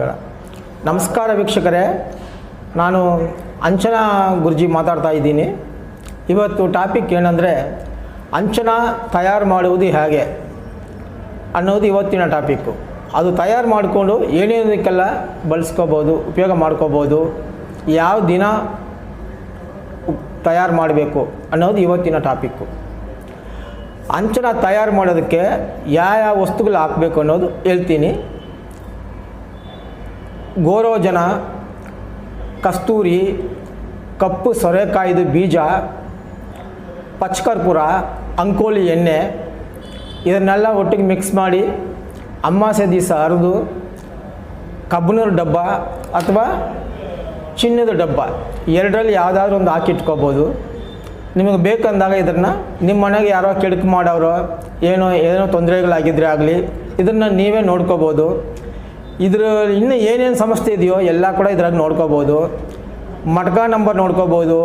ಬೇಡ ನಮಸ್ಕಾರ ವೀಕ್ಷಕರೇ. ನಾನು ಅಂಚನಾ ಗುರುಜಿ ಮಾತಾಡ್ತಾ ಇದ್ದೀನಿ. ಇವತ್ತು ಟಾಪಿಕ್ ಏನಂದರೆ ಅಂಚನ ತಯಾರು ಮಾಡುವುದು ಹೇಗೆ ಅನ್ನೋದು ಇವತ್ತಿನ ಟಾಪಿಕ್ಕು ಅದು ತಯಾರು ಮಾಡಿಕೊಂಡು ಏನೇನಕ್ಕೆಲ್ಲ ಬಳಸ್ಕೋಬೋದು, ಉಪಯೋಗ ಮಾಡ್ಕೋಬೋದು, ಯಾವ ದಿನ ತಯಾರು ಮಾಡಬೇಕು ಅನ್ನೋದು ಇವತ್ತಿನ ಟಾಪಿಕ್ಕು ಅಂಚನ ತಯಾರು ಮಾಡೋದಕ್ಕೆ ಯಾವ ಯಾವ ವಸ್ತುಗಳು ಹಾಕಬೇಕು ಅನ್ನೋದು ಹೇಳ್ತೀನಿ. ಗೋರೋಜನ, ಕಸ್ತೂರಿ, ಕಪ್ಪು ಸೊರೆಕಾಯ್ದು ಬೀಜ, ಪಚ್ಕರ್ಪುರ, ಅಂಕೋಲಿ ಎಣ್ಣೆ, ಇದನ್ನೆಲ್ಲ ಒಟ್ಟಿಗೆ ಮಿಕ್ಸ್ ಮಾಡಿ ಅಮಾಸೆ ದಿವಸ ಹರಿದು ಕಬ್ಬನೂರು ಡಬ್ಬ ಅಥವಾ ಚಿನ್ನದ ಡಬ್ಬ, ಎರಡರಲ್ಲಿ ಯಾವುದಾದ್ರೂ ಒಂದು ಹಾಕಿಟ್ಕೋಬೋದು ನಿಮಗೆ ಬೇಕಂದಾಗ ಇದನ್ನು ನಿಮ್ಮ ಮನೆಗೆ ಯಾರೋ ಕೆಡಕು ಮಾಡೋರು, ಏನೋ ಏನೋ ತೊಂದರೆಗಳಾಗಿದ್ದರೆ ಆಗಲಿ, ಇದನ್ನು ನೀವೇ ನೋಡ್ಕೋಬೋದು. ಇದ್ರ ಇನ್ನೂ ಏನೇನು ಸಮಸ್ಯೆ ಇದೆಯೋ ಎಲ್ಲ ಕೂಡ ಇದ್ರಾಗ ನೋಡ್ಕೋಬೋದು. ಮಟ್ಕ ನಂಬರ್ ನೋಡ್ಕೋಬೋದು,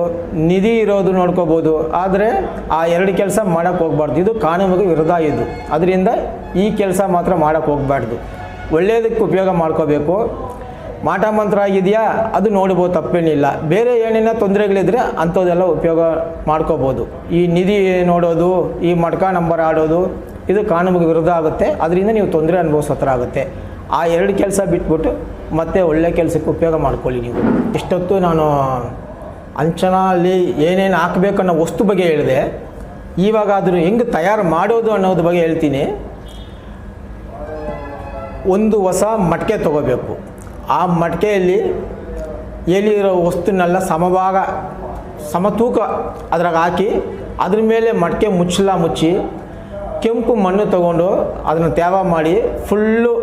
ನಿಧಿ ಇರೋದು ನೋಡ್ಕೋಬೋದು. ಆದರೆ ಆ ಎರಡು ಕೆಲಸ ಮಾಡೋಕ್ಕೆ ಹೋಗ್ಬಾರ್ದು. ಇದು ಕಾನೂನಿಗೆ ವಿರುದ್ಧ ಇದು. ಅದರಿಂದ ಈ ಕೆಲಸ ಮಾತ್ರ ಮಾಡೋಕ್ಕೆ ಹೋಗ್ಬಾರ್ದು. ಒಳ್ಳೆಯದಕ್ಕೆ ಉಪಯೋಗ ಮಾಡ್ಕೋಬೇಕು. ಮಾಟ ಮಂತ್ರ ಆಗಿದೆಯಾ? ಅದು ನೋಡ್ಬೋದು, ತಪ್ಪೇನಿಲ್ಲ. ಬೇರೆ ಏನೇನೋ ತೊಂದರೆಗಳಿದ್ರೆ ಅಂಥದ್ದೆಲ್ಲ ಉಪಯೋಗ ಮಾಡ್ಕೋಬೋದು. ಈ ನಿಧಿ ನೋಡೋದು, ಈ ಮಟ್ಕ ನಂಬರ್ ಆಡೋದು, ಇದು ಕಾನೂನಿಗೆ ವಿರುದ್ಧ ಆಗುತ್ತೆ. ಅದರಿಂದ ನೀವು ತೊಂದರೆ ಅನುಭವಿಸೋ ಆಗುತ್ತೆ. ಆ ಎರಡು ಕೆಲಸ ಬಿಟ್ಬಿಟ್ಟು ಮತ್ತೆ ಒಳ್ಳೆ ಕೆಲಸಕ್ಕೆ ಉಪಯೋಗ ಮಾಡ್ಕೊಳ್ಳಿ ನೀವು. ಇಷ್ಟೊತ್ತು ನಾನು ಅಂಚನಲ್ಲಿ ಏನೇನು ಹಾಕಬೇಕು ಅನ್ನೋ ವಸ್ತು ಬಗ್ಗೆ ಹೇಳಿದೆ. ಇವಾಗ ಅದ್ರ ಹೆಂಗೆ ತಯಾರು ಮಾಡೋದು ಅನ್ನೋದ್ರ ಬಗ್ಗೆ ಹೇಳ್ತೀನಿ. ಒಂದು ಹೊಸ ಮಟ್ಕೆ ತಗೋಬೇಕು. ಆ ಮಟ್ಕೆಯಲ್ಲಿ ಎಲ್ಲಿರೋ ವಸ್ತುನೆಲ್ಲ ಸಮಭಾಗ, ಸಮತೂಕ ಅದ್ರಾಗ ಹಾಕಿ ಅದ್ರ ಮೇಲೆ ಮಟ್ಕೆ ಮುಚ್ಚಲ ಮುಚ್ಚಿ ಕೆಂಪು ಮಣ್ಣು ತಗೊಂಡು ಅದನ್ನು ತ್ಯಾವ ಮಾಡಿ ಫುಲ್ಲು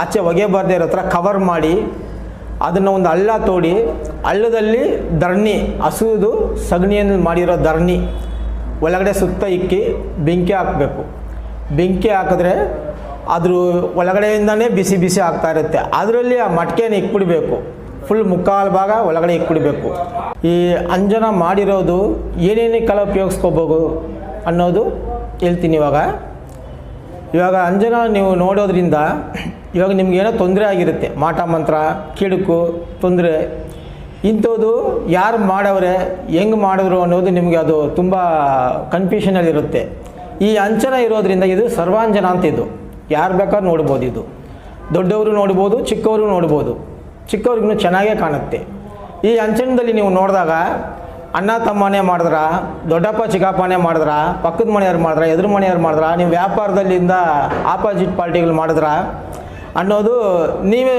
ಆಚೆ ಹೊಗೆ ಬರದೇ ಇರೋ ಥರ ಕವರ್ ಮಾಡಿ ಅದನ್ನು ಒಂದು ಹಳ್ಳ ತೋಡಿ ಹಳ್ಳದಲ್ಲಿ ಧರಣಿ, ಹಸುದು ಸಗಣಿಯನ್ನು ಮಾಡಿರೋ ಧರಣಿ ಒಳಗಡೆ ಸುತ್ತ ಇಕ್ಕಿ ಬೆಂಕಿ ಹಾಕಬೇಕು. ಬೆಂಕಿ ಹಾಕಿದ್ರೆ ಅದ್ರ ಒಳಗಡೆಯಿಂದನೇ ಬಿಸಿ ಬಿಸಿ ಆಗ್ತಾ ಇರುತ್ತೆ. ಅದರಲ್ಲಿ ಆ ಮಟ್ಕೆನ ಇಕ್ಬಿಡ್ಬೇಕು. ಫುಲ್ ಮುಕ್ಕಾಲು ಭಾಗ ಒಳಗಡೆ ಇಕ್ಬಿಡ್ಬೇಕು. ಈ ಅಂಜನ ಮಾಡಿರೋದು ಏನೇನಕ್ಕೆಲ್ಲ ಉಪಯೋಗಿಸ್ಕೋಬೋದು ಅನ್ನೋದು ಹೇಳ್ತೀನಿ ಇವಾಗ. ಇವಾಗ ಅಂಜನ ನೀವು ನೋಡೋದ್ರಿಂದ ಇವಾಗ ನಿಮಗೇನೋ ತೊಂದರೆ ಆಗಿರುತ್ತೆ, ಮಾಟ ಮಂತ್ರ, ಕಿಡುಕು, ತೊಂದರೆ. ಇಂಥದ್ದು ಯಾರು ಮಾಡವ್ರೆ, ಹೆಂಗೆ ಮಾಡಿದ್ರು ಅನ್ನೋದು ನಿಮಗೆ ಅದು ತುಂಬ ಕನ್ಫ್ಯೂಷನಲ್ಲಿರುತ್ತೆ ಈ ಅಂಚನ ಇರೋದರಿಂದ ಇದು ಸರ್ವಾಂಜನ ಅಂತ ಇದು. ಯಾರು ಬೇಕಾದ್ರೂ ನೋಡ್ಬೋದು ಇದು. ದೊಡ್ಡವರು ನೋಡ್ಬೋದು, ಚಿಕ್ಕವರು ನೋಡ್ಬೋದು. ಚಿಕ್ಕವ್ರಿಗೂ ಚೆನ್ನಾಗೇ ಕಾಣುತ್ತೆ. ಈ ಅಂಚನದಲ್ಲಿ ನೀವು ನೋಡಿದಾಗ, ಅಣ್ಣ ತಮ್ಮನೇ ಮಾಡಿದ್ರ, ದೊಡ್ಡಪ್ಪ ಚಿಕ್ಕಪ್ಪನೇ ಮಾಡಿದ್ರ, ಪಕ್ಕದ ಮನೆಯವ್ರು ಮಾಡಿದ್ರ, ಎದುರು ಮನೆಯವ್ರು ಮಾಡಿದ್ರ, ನೀವು ವ್ಯಾಪಾರದಲ್ಲಿಂದ ಆಪೋಸಿಟ್ ಪಾರ್ಟಿಗಳು ಮಾಡಿದ್ರ ಅನ್ನೋದು ನೀವೇ